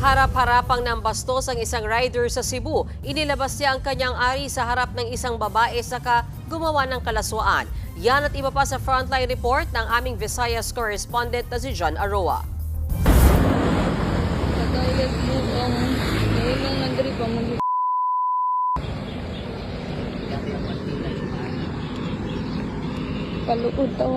Harap-harapang ng bastos ang isang rider sa Cebu. Inilabas niya ang kanyang ari sa harap ng isang babae saka gumawa ng kalaswaan. Yan at iba pa sa frontline report ng aming Visayas correspondent na si John Aroa. Kagayag mo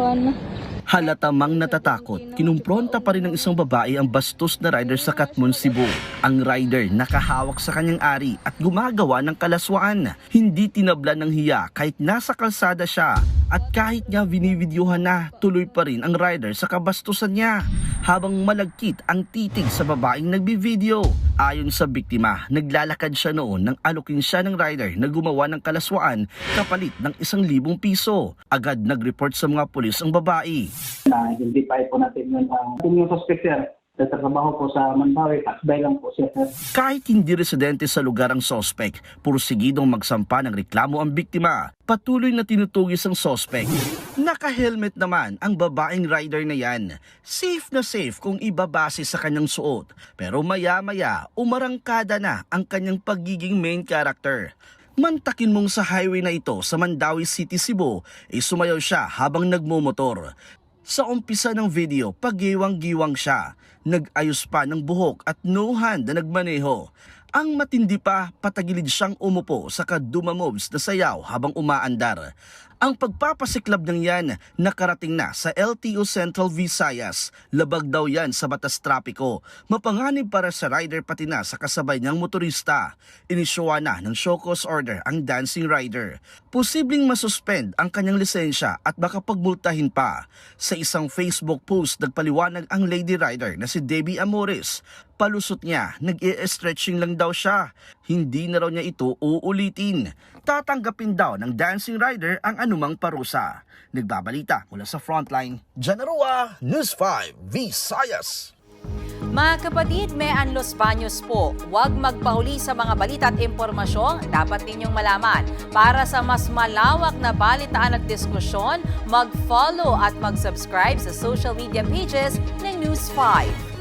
ang tawana. Halatamang natatakot, kinumpronta pa rin ng isang babae ang bastos na rider sa Katmon, Cebu. Ang rider nakahawak sa kanyang ari at gumagawa ng kalaswaan. Hindi tinabla ng hiya kahit nasa kalsada siya at kahit nga binivideohan na, tuloy pa rin ang rider sa kabastusan niya habang malagkit ang titig sa babaeng nagbi-video. Ayon sa biktima, naglalakad siya noon nang alukin siya ng rider na gumawa ng kalaswaan kapalit ng isang libong piso. Agad nag-report sa mga pulis ang babae. na identify po natin yun. Uh, kung yung suspect tatrabaho po sa Mandawi, taxbay lang po siya sir. Kahit hindi residente sa lugar ang sospek, pursigidong magsampa ng reklamo ang biktima. Patuloy na tinutugis ang sospek. Naka-helmet naman ang babaeng rider na yan. Safe na safe kung ibabase sa kanyang suot. Pero maya-maya, umarangkada na ang kanyang pagiging main character. Mantakin mong sa highway na ito sa Mandawi City, Cebu, ay sumayaw siya habang nagmumotor. Sa umpisa ng video, pagiwang-giwang siya. Nag-ayos pa ng buhok at no hand na nagmaneho. Ang matindi pa, patagilid siyang umupo sa kaduma moves na sayaw habang umaandar. Ang pagpapasiklab ng yan nakarating na sa LTO Central Visayas. Labag daw yan sa batas trapiko. Mapanganib para sa rider pati na sa kasabay niyang motorista. Inisyuwa na ng show cause order ang dancing rider. Posibleng masuspend ang kanyang lisensya at baka pagmultahin pa. Sa isang Facebook post nagpaliwanag ang lady rider na si Debbie Amores. Palusot niya, nag-i-stretching lang daw siya. Hindi na raw niya ito uulitin. Tatanggapin daw ng dancing rider ang anumang parusa. Nagbabalita mula sa frontline, Janarua, News 5, Visayas. Mga kapatid, may Anlos Baños po. Huwag magpahuli sa mga balita at impormasyong dapat ninyong malaman. Para sa mas malawak na balitaan at diskusyon, mag-follow at mag-subscribe sa social media pages ng News 5.